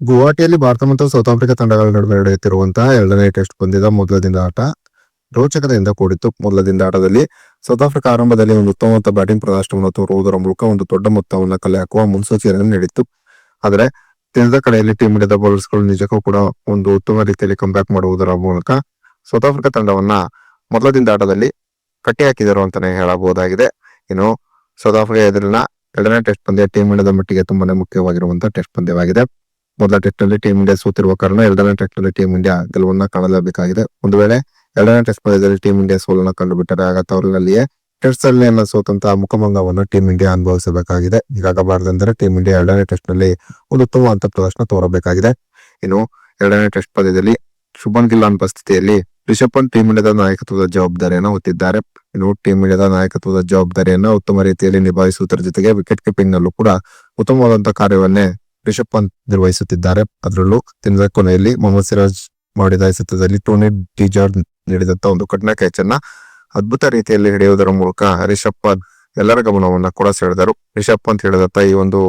ಗುವಾಹಟಿಯಲ್ಲಿ ಭಾರತ ಮತ್ತು south Africa ತಂಡಗಳ ನಡುವೆ ನಡೆಯುತ್ತಿರುವಂತಹ ಎರಡನೇ ಟೆಸ್ಟ್ ಪಂದ್ಯದ ಮೊದಲ ದಿನದ ಆಟ ರೋಚಕತೆಯಿಂದ ಕೂಡಿತ್ತು. ಮೊದಲ ದಿನದ ಆಟದಲ್ಲಿ ಸೌತ್ ಆಫ್ರಿಕಾ ಆರಂಭದಲ್ಲಿ ಒಂದು ಉತ್ತಮವಾದ ಬ್ಯಾಟಿಂಗ್ ಪ್ರದರ್ಶನವನ್ನು ತೋರುವುದರ ಮೂಲಕ ಒಂದು ದೊಡ್ಡ ಮೊತ್ತವನ್ನು ಕಲೆ ಹಾಕುವ ಮುನ್ಸೂಚನೆಯನ್ನು ನೀಡಿತ್ತು. ಆದರೆ ದಿನದ ಕಡೆಯಲ್ಲಿ ಟೀಮ್ ಇಂಡಿಯಾದ ಬೌಲರ್ಸ್ಗಳು ನಿಜಕ್ಕೂ ಕೂಡ ಒಂದು ಉತ್ತಮ ರೀತಿಯಲ್ಲಿ ಕಂಬ್ಯಾಕ್ ಮಾಡುವುದರ ಮೂಲಕ ಸೌತ್ ಆಫ್ರಿಕಾ ತಂಡವನ್ನ ಮೊದಲ ದಿನದ ಆಟದಲ್ಲಿ ಕಟ್ಟಿ ಹಾಕಿದರು ಅಂತಾನೆ ಹೇಳಬಹುದಾಗಿದೆ. ಇನ್ನು ಸೌತ್ ಆಫ್ರಿಕಾ ಎದುರಿನ ಎರಡನೇ ಟೆಸ್ಟ್ ಪಂದ್ಯ ಟೀಮ್ ಇಂಡಿಯಾದ ಮಟ್ಟಿಗೆ ತುಂಬಾನೇ ಮುಖ್ಯವಾಗಿರುವಂತಹ ಟೆಸ್ಟ್ ಪಂದ್ಯವಾಗಿದೆ. ಮೊದಲ ಟೆಸ್ಟ್ನಲ್ಲಿ ಟೀಮ್ ಇಂಡಿಯಾ ಸೋತಿರುವ ಕಾರಣ ಎರಡನೇ ಟೆಸ್ಟ್ನಲ್ಲಿ ಟೀಮ್ ಇಂಡಿಯಾ ಗೆಲುವನ್ನ ಕಾಣಲೇಬೇಕಾಗಿದೆ. ಒಂದು ವೇಳೆ ಎರಡನೇ ಟೆಸ್ಟ್ ಪಂದ್ಯದಲ್ಲಿ ಟೀಮ್ ಇಂಡಿಯಾ ಸೋಲನ್ನ ಕಂಡುಬಿಟ್ಟರೆ ಆಗ ತವರಿನಲ್ಲಿಯೇ ಟೆಸ್ಟ್ ಅಲ್ಲಿ ಸೋತಂತಹ ಮುಖಭಂಗವನ್ನು ಟೀಮ್ ಇಂಡಿಯಾ ಅನುಭವಿಸಬೇಕಾಗಿದೆ. ಹೀಗಾಗಬಾರದೆಂದರೆ ಟೀಮ್ ಇಂಡಿಯಾ ಎರಡನೇ ಟೆಸ್ಟ್ನಲ್ಲಿ ಒಂದು ಉತ್ತಮವಾದ ಪ್ರದರ್ಶನ ತೋರಬೇಕಾಗಿದೆ. ಇನ್ನು ಎರಡನೇ ಟೆಸ್ಟ್ ಪಂದ್ಯದಲ್ಲಿ ಶುಭನ್ ಗಿಲ್ ಅನುಪಸ್ಥಿತಿಯಲ್ಲಿ ರಿಷಬ್ ಪಂತ್ ಟೀಮ್ ಇಂಡಿಯಾದ ನಾಯಕತ್ವದ ಜವಾಬ್ದಾರಿಯನ್ನು ಹೊತ್ತಿದ್ದಾರೆ. ಇನ್ನು ಟೀಮ್ ಇಂಡಿಯಾದ ನಾಯಕತ್ವದ ಜವಾಬ್ದಾರಿಯನ್ನು ಉತ್ತಮ ರೀತಿಯಲ್ಲಿ ನಿಭಾಯಿಸುವುದರ ಜೊತೆಗೆ ವಿಕೆಟ್ ಕೀಪಿಂಗ್ ನಲ್ಲೂ ಕೂಡ ಉತ್ತಮವಾದಂತಹ ಕಾರ್ಯವನ್ನೇ ರಿಷಬ್ ಪಂತ್ ನಿರ್ವಹಿಸುತ್ತಿದ್ದಾರೆ. ಅದರಲ್ಲೂ ತಿಂದ ಕೊನೆಯಲ್ಲಿ ಮೊಹಮ್ಮದ್ ಸಿರಾಜ್ ಮಾಡಿದ ಎಸೆತದಲ್ಲಿ ಟೋನಿ ಡಿಜಾರ್ಡ್ ನೀಡಿದಂತ ಒಂದು ಕಠಿಣ ಕ್ಯಾಚ್ ಅನ್ನ ಅದ್ಭುತ ರೀತಿಯಲ್ಲಿ ಹಿಡಿಯುವುದರ ಮೂಲಕ ರಿಷಬ್ ಪಂತ್ ಎಲ್ಲರ ಗಮನವನ್ನ ಕೂಡ ಸೆಳೆದರು. ರಿಷಬ್ ಪಂತ್ ಹಿಡಿದಂತ ಈ ಒಂದು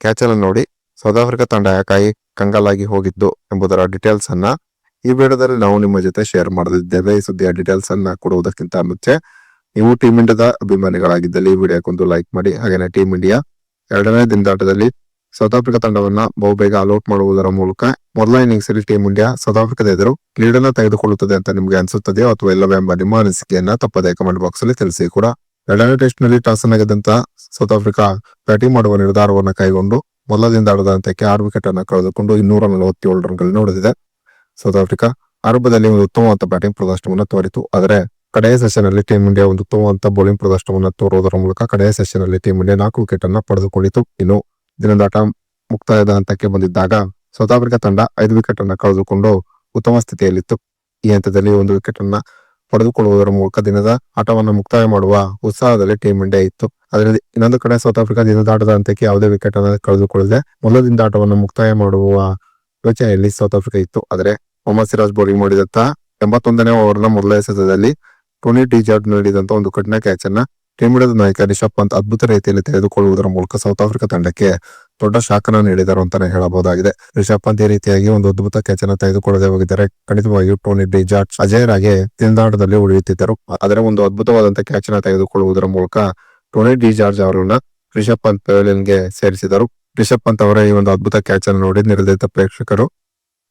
ಕ್ಯಾಚ್ ಅನ್ನು ನೋಡಿ ಸೌತ್ ಆಫ್ರಿಕಾ ತಂಡ ಯಾಕಾಗಿ ಕಂಗಾಲಾಗಿ ಹೋಗಿದ್ದು ಎಂಬುದರ ಡೀಟೇಲ್ಸ್ ಅನ್ನ ಈ ವಿಡಿಯೋದಲ್ಲಿ ನಾವು ನಿಮ್ಮ ಜೊತೆ ಶೇರ್ ಮಾಡಲಿದ್ದೇವೆ ಈ ಸುದ್ದಿಯ ಡೀಟೇಲ್ಸ್ ಅನ್ನ ಕೊಡುವುದಕ್ಕಿಂತ ಮುಂಚೆ ನೀವು ಟೀಮ್ ಇಂಡಿಯಾದ ಅಭಿಮಾನಿಗಳಾಗಿದ್ದಲ್ಲಿ ಈ ವಿಡಿಯೋಕ್ಕೊಂದು ಲೈಕ್ ಮಾಡಿ. ಹಾಗೇನೆ ಟೀಮ್ ಇಂಡಿಯಾ ಎರಡನೇ ದಿನದಾಟದಲ್ಲಿ ಸೌತ್ ಆಫ್ರಿಕಾ ತಂಡವನ್ನ ಬಹುಬೇಗ ಅಲೌಟ್ ಮಾಡುವುದರ ಮೂಲಕ ಮೊದಲ ಇನ್ನಿಂಗ್ಸ್ ಅಲ್ಲಿ ಟೀಮ್ ಇಂಡಿಯಾ ಸೌತ್ ಆಫ್ರಿಕಾದ ಎದುರು ಲೀಡ್ ಅನ್ನ ತೆಗೆದುಕೊಳ್ಳುತ್ತದೆ ಅಂತ ನಿಮ್ಗೆ ಅನ್ಸುತ್ತದೆಯೋ ಅಥವಾ ಇಲ್ಲವೇ ಎಂಬ ನಿಮ್ಮ ಅನಿಸಿಕೆಯನ್ನ ತಪ್ಪದೇ ಕಮೆಂಟ್ ಬಾಕ್ಸ್ ಅಲ್ಲಿ ತಿಳಿಸಿ ಕೂಡ. ಎರಡನೇ ಟೆಸ್ಟ್ನಲ್ಲಿ ಟಾಸ್ ಆಗಿದ್ದಂತ ಗೆದ್ದಂತ ಸೌತ್ ಆಫ್ರಿಕಾ ಬ್ಯಾಟಿಂಗ್ ಮಾಡುವ ನಿರ್ಧಾರವನ್ನ ಕೈಗೊಂಡು ಮೊದಲ ದಿನದ ಹಂತಕ್ಕೆ ಆರು ವಿಕೆಟ್ ಅನ್ನು ಕಳೆದುಕೊಂಡು ಇನ್ನೂರ ನಲವತ್ತೇಳು ರನ್ಗಳನ್ನು ಹೊಡೆದಿದೆ. ಸೌತ್ ಆಫ್ರಿಕಾ ಆರಂಭದಲ್ಲಿ ಒಂದು ಉತ್ತಮವಾದ ಬ್ಯಾಟಿಂಗ್ ಪ್ರದರ್ಶನವನ್ನು ತೋರಿತು. ಆದರೆ ಕಡೆಯ ಸೆಷನ್ ಅಲ್ಲಿ ಟೀಮ್ ಇಂಡಿಯಾ ಒಂದು ಉತ್ತಮವಾದ ಬೌಲಿಂಗ್ ಪ್ರದರ್ಶನವನ್ನು ತೋರುವುದರ ಮೂಲಕ ಕಡೆಯ ಸೆಷನ್ ಅಲ್ಲಿ ಟೀಮ್ ಇಂಡಿಯಾ ನಾಲ್ಕು ವಿಕೆಟ್ ಅನ್ನ ಪಡೆದುಕೊಂಡಿತು. ಇನ್ನು ದಿನದಾಟ ಮುಕ್ತಾಯದ ಹಂತಕ್ಕೆ ಬಂದಿದ್ದಾಗ ಸೌತ್ ಆಫ್ರಿಕಾ ತಂಡ ಐದು ವಿಕೆಟ್ ಅನ್ನು ಕಳೆದುಕೊಂಡು ಉತ್ತಮ ಸ್ಥಿತಿಯಲ್ಲಿತ್ತು. ಈ ಹಂತದಲ್ಲಿ ಒಂದು ವಿಕೆಟ್ ಅನ್ನ ಪಡೆದುಕೊಳ್ಳುವುದರ ಮೂಲಕ ದಿನದ ಆಟವನ್ನು ಮುಕ್ತಾಯ ಮಾಡುವ ಉತ್ಸಾಹದಲ್ಲಿ ಟೀಮ್ ಇಂಡಿಯಾ ಇತ್ತು. ಅದರಲ್ಲಿ ಇನ್ನೊಂದು ಕಡೆ ಸೌತ್ ಆಫ್ರಿಕಾ ದಿನದ ಆಟದ ಹಂತಕ್ಕೆ ಯಾವುದೇ ವಿಕೆಟ್ ಅನ್ನು ಕಳೆದುಕೊಳ್ಳದೆ ಮೊದಲದಿಂದ ಆಟವನ್ನು ಮುಕ್ತಾಯ ಮಾಡುವ ಯೋಚನೆಯಲ್ಲಿ ಸೌತ್ ಆಫ್ರಿಕಾ ಇತ್ತು. ಆದರೆ ಮೊಹಮ್ಮದ್ ಸಿರಾಜ್ ಬೌಲಿಂಗ್ ಮಾಡಿದಂತ ಎಂಬತ್ತೊಂದನೇ ಓವರ್ನ ಮೊದಲ ಎಸೆತದಲ್ಲಿ ಟೋನಿ ಡಿಜಾರ್ಡ್ ನೀಡಿದಂತ ಒಂದು ಕಠಿಣ ಕ್ಯಾಚ್ ಅನ್ನ ಟೀಮ್ ಇಂಡಿಯಾದ ನಾಯಕ ರಿಷಬ್ ಪಂತ್ ಅದ್ಭುತ ರೀತಿಯಲ್ಲಿ ತೆಗೆದುಕೊಳ್ಳುವುದರ ಮೂಲಕ ಸೌತ್ ಆಫ್ರಿಕಾ ತಂಡಕ್ಕೆ ದೊಡ್ಡ ಶಾಖನ ನೀಡಿದರು ಅಂತಾನೆ ಹೇಳಬಹುದಾಗಿದೆ. ರಿಷಬ್ ಪಂತ್ ಈ ರೀತಿಯಾಗಿ ಒಂದು ಅದ್ಭುತ ಕ್ಯಾಚ್ ಅನ್ನು ತೆಗೆದುಕೊಳ್ಳದೆ ಹೋಗಿದ್ದಾರೆ. ಖಂಡಿತವಾಗಿಯೂ ಟೋನಿ ಅಜಯ್ ಅಜಯರಾಗಿ ತಿಂದಾಟದಲ್ಲಿ ಉಳಿಯುತ್ತಿದ್ದರು. ಆದರೆ ಒಂದು ಅದ್ಭುತವಾದಂತಹ ಕ್ಯಾಚ್ ಅನ್ನು ತೆಗೆದುಕೊಳ್ಳುವುದರ ಮೂಲಕ ಟೋನಿ ಡಿಜಾರ್ಜ್ ಅವರನ್ನ ರಿಷಬ್ ಪಂತ್ ಪೆವಿಲಿಯನ್ಗೆ ಸೇರಿಸಿದರು. ರಿಷಬ್ ಪಂತ್ ಅವರ ಈ ಒಂದು ಅದ್ಭುತ ಕ್ಯಾಚ್ ಅನ್ನು ನೋಡಿ ನಿರ್ದಿತ ಪ್ರೇಕ್ಷಕರು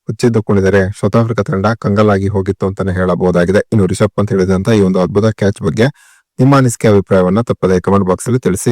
ಹುಚ್ಚಿದ್ದುಕೊಂಡಿದ್ದಾರೆ. ಸೌತ್ ಆಫ್ರಿಕಾ ತಂಡ ಕಂಗಲಾಗಿ ಹೋಗಿತ್ತು ಅಂತಾನೆ ಹೇಳಬಹುದಾಗಿದೆ. ಇನ್ನು ರಿಷಬ್ ಪಂತ್ ಹೇಳಿದಂತ ಈ ಒಂದು ಅದ್ಭುತ ಕ್ಯಾಚ್ ಬಗ್ಗೆ ನಿಮ್ಮ ಅನಿಸಿಕೆ ಅಭಿಪ್ರಾಯವನ್ನ ತಪ್ಪದೆ ಕಮೆಂಟ್ ಬಾಕ್ಸ್ ಅಲ್ಲಿ ತಿಳಿಸಿ